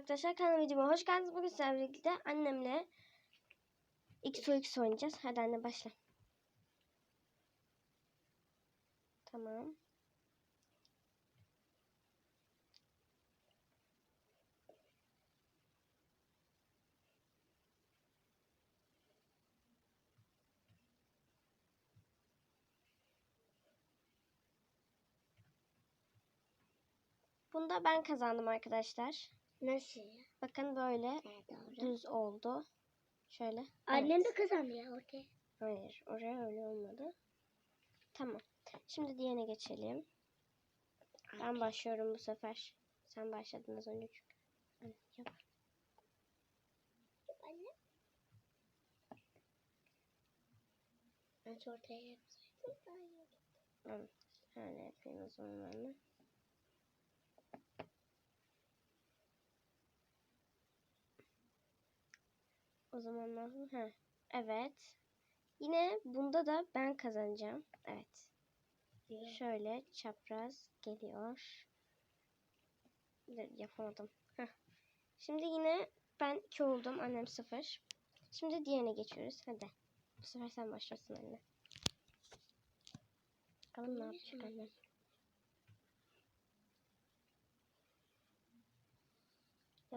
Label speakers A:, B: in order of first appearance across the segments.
A: arkadaşlar kanalıma videoma hoş geldiniz. Bugün sizlerle birlikte annemle XOX oynayacağız. Hadi anne başla. Tamam. Bunda ben kazandım arkadaşlar.
B: Nasıl ya?
A: Bakın böyle
B: Evet
A: düz oldu. Şöyle.
B: Annem
A: Evet.
B: de kazandı ya okey.
A: Hayır, oraya öyle olmadı. Tamam. Şimdi diğerine geçelim. Ben başlıyorum bu sefer. Sen başladın az önce çünkü. Hadi yap.
B: Anne. Ben ortaya yapsaydım daha iyi olurdu.
A: Tamam. Yapayım o zaman ben de. O zaman? Ha. Evet. Yine bunda da ben kazanacağım. Evet. Şöyle çapraz geliyor. Yapamadım. Heh. Şimdi yine ben 2 oldum. Annem 0. Şimdi diğerine geçiyoruz. Hadi. Bu sefer sen başlasın anne. Bakalım ne yapacak annem.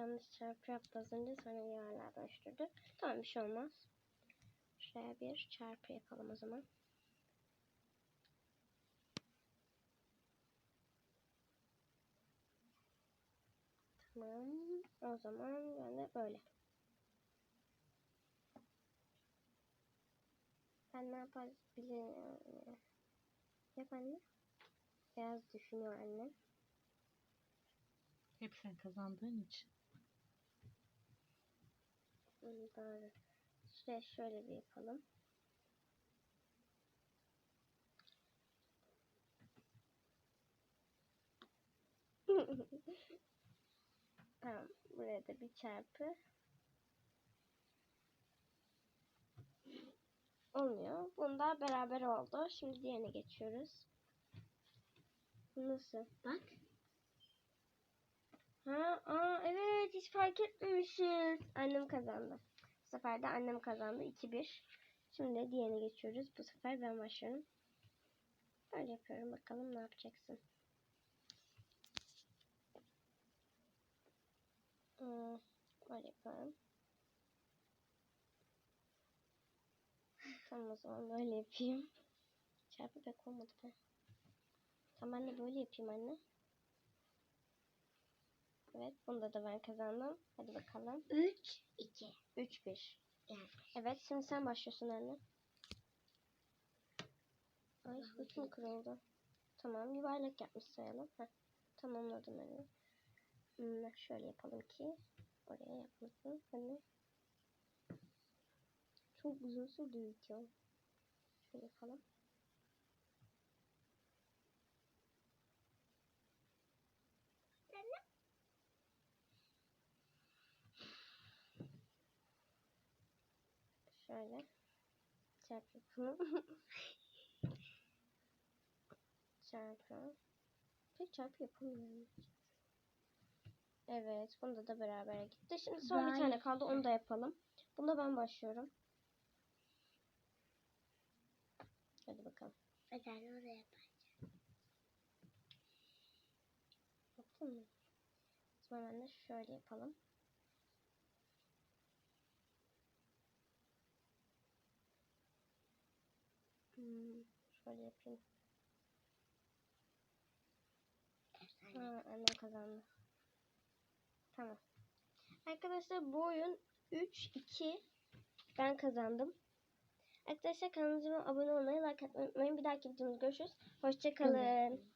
A: Yanlış çarpı yaptı az önce sonra yuvarlığa dönüştürdü. Tamam bir şey olmaz. Şuraya bir çarpı yapalım o zaman. Tamam. O zaman ben de böyle. Ben ne yapabilirim? Yap anne. Biraz düşünüyor annem.
C: Hep sen kazandığın için.
A: Hı, Doğru. Şuraya şöyle bir yapalım. tamam. Buraya da bir çarpı. Olmuyor. Bunda beraber oldu. Şimdi diğerine geçiyoruz. Nasıl?
B: Bak.
A: Ha, aa hiç fark etmemişiz. Annem kazandı. Bu sefer de annem kazandı. 2-1. Şimdi diğerine geçiyoruz. Bu sefer ben başlıyorum. Böyle yapıyorum. Bakalım ne yapacaksın. Hmm, böyle yapıyorum. Tamam o zaman böyle yapayım. Çarpı pek olmadı be. Tamam ben böyle yapayım anne. Evet bunda da ben kazandım. Hadi bakalım.
B: 3, 2.
A: 3-1.
B: Yani.
A: Evet şimdi sen başlıyorsun anne. Ay mi kırıldı? Tamam yuvarlak yapmış sayalım. Heh, tamamladım anne. Hmm, şöyle yapalım ki oraya yapmasın. Hani çok uzun sürdü video. Şöyle yapalım. Şöyle çarpı yapalım. çarpı. Pek çarpı yapamıyorum. Evet, bunda da beraber gitti. Şimdi son bir tane kaldı, onu da yapalım. Bunda ben başlıyorum. Hadi bakalım.
B: Anne oraya yapar.
A: Yaptın mı? O zaman ben de şöyle yapalım. Hmm, şöyle yapayım. Ha, annem kazandı. Tamam. Arkadaşlar bu oyun 3-2 ben kazandım. Arkadaşlar kanalıma abone olmayı, like atmayı unutmayın. Bir dahaki videomuzda görüşürüz. Hoşçakalın.